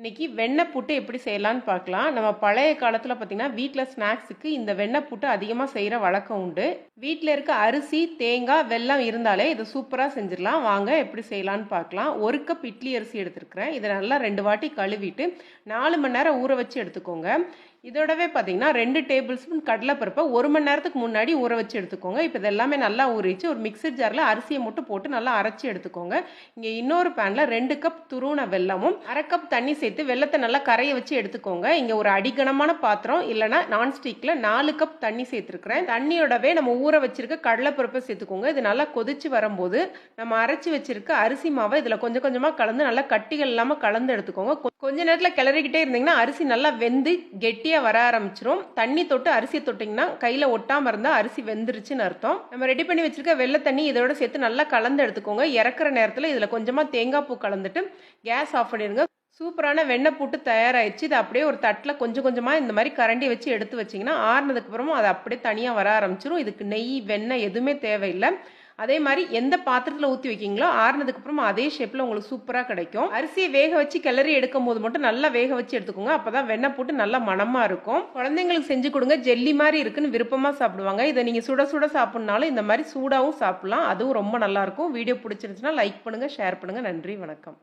இன்னைக்கு வெண்ணெய் புட்டு எப்படி செய்யலான்னு பார்க்கலாம். நம்ம பழைய காலத்தில் பார்த்தீங்கன்னா வீட்டில் ஸ்நாக்ஸுக்கு இந்த வெண்ணெய் புட்டு அதிகமாக செய்கிற வழக்கம் உண்டு. வீட்டில் இருக்க அரிசி தேங்காய் வெல்லம் இருந்தாலே இதை சூப்பராக செஞ்சிடலாம். வாங்க எப்படி செய்யலான்னு பார்க்கலாம். ஒரு கப் இட்லி அரிசி எடுத்துருக்கிறேன். இதை நல்லா ரெண்டு வாட்டி கழுவிட்டு நாலு மணி நேரம் ஊற வச்சு எடுத்துக்கோங்க. இதோடவே பார்த்தீங்கன்னா ரெண்டு டேபிள் ஸ்பூன் கடலைப்பருப்பை ஒரு மணி நேரத்துக்கு முன்னாடி ஊற வச்சு எடுத்துக்கோங்க. இப்போ இதெல்லாமே நல்லா ஊறிச்சு ஒரு மிக்சர் ஜாரில் அரிசியை மட்டும் போட்டு நல்லா அரைச்சி எடுத்துக்கோங்க. இங்கே இன்னொரு பேனில் ரெண்டு கப் துருண வெல்லமும் அரை கப் தண்ணி சேர்த்து வெள்ளத்தை நல்லா கரையை வச்சு எடுத்துக்கோங்க. இங்கே ஒரு அடிகனமான பாத்திரம் இல்லைனா நான்ஸ்டிக்கில் நாலு கப் தண்ணி சேர்த்துருக்குறேன். தண்ணியோடவே நம்ம ஊற வச்சிருக்க கடலைப்பருப்பை சேர்த்துக்கோங்க. இது நல்லா கொதிச்சு வரும்போது நம்ம அரைச்சி வச்சிருக்க அரிசி மாவை இதில் கொஞ்சம் கொஞ்சமாக கலந்து நல்லா கட்டிகள் இல்லாமல் கலந்து எடுத்துக்கோங்க. கொஞ்ச நேரத்தில் கிளறிக்கிட்டே இருந்தீங்கன்னா அரிசி நல்லா வெந்து கெட்டியாக வர ஆரம்பிச்சிரும். தண்ணி தொட்டு அரிசியை தொட்டிங்கன்னா கையில் ஒட்டாமல் இருந்தால் அரிசி வெந்துருச்சுன்னு அர்த்தம். நம்ம ரெடி பண்ணி வச்சிருக்க வெள்ளை தண்ணி இதோட சேர்த்து நல்லா கலந்து எடுத்துக்கோங்க. இறக்குற நேரத்தில் இதில் கொஞ்சமாக தேங்காய் பூ கலந்துட்டு கேஸ் ஆஃப் பண்ணிடுங்க. சூப்பரான வெண்ணெய் போட்டு தயாராகிடுச்சு இது அப்படியே ஒரு தட்டில் கொஞ்சம் கொஞ்சமாக இந்த மாதிரி கரண்டி வச்சு எடுத்து வச்சிங்கன்னா ஆறுனதுக்கு அப்புறமா அது அப்படியே தனியாக வர ஆரம்பிச்சிரும். இதுக்கு நெய் வெண்ணெய் எதுவுமே தேவையில்லை. அதே மாதிரி எந்த பாத்திரத்தில் ஊற்றி வைக்கிங்களோ ஆறுனதுக்கு அதே ஷேப்பில் உங்களுக்கு சூப்பராக கிடைக்கும். அரிசியை வேக வச்சு கிளறி எடுக்கும் போது மட்டும் நல்லா வேக வச்சு எடுத்துக்கோங்க. அப்போ தான் வெண்ணெய் போட்டு நல்லா மணமாக இருக்கும். குழந்தைங்களுக்கு செஞ்சு கொடுங்க. ஜெல்லி மாதிரி இருக்குன்னு விருப்பமாக சாப்பிடுவாங்க. இதை நீங்கள் சுட சுட சாப்பிட்னாலும் இந்த மாதிரி சூடாகவும் சாப்பிட்லாம். அதுவும் ரொம்ப நல்லாயிருக்கும் வீடியோ பிடிச்சிருந்துச்சுன்னா லைக் பண்ணுங்கள் ஷேர் பண்ணுங்கள் நன்றி வணக்கம்.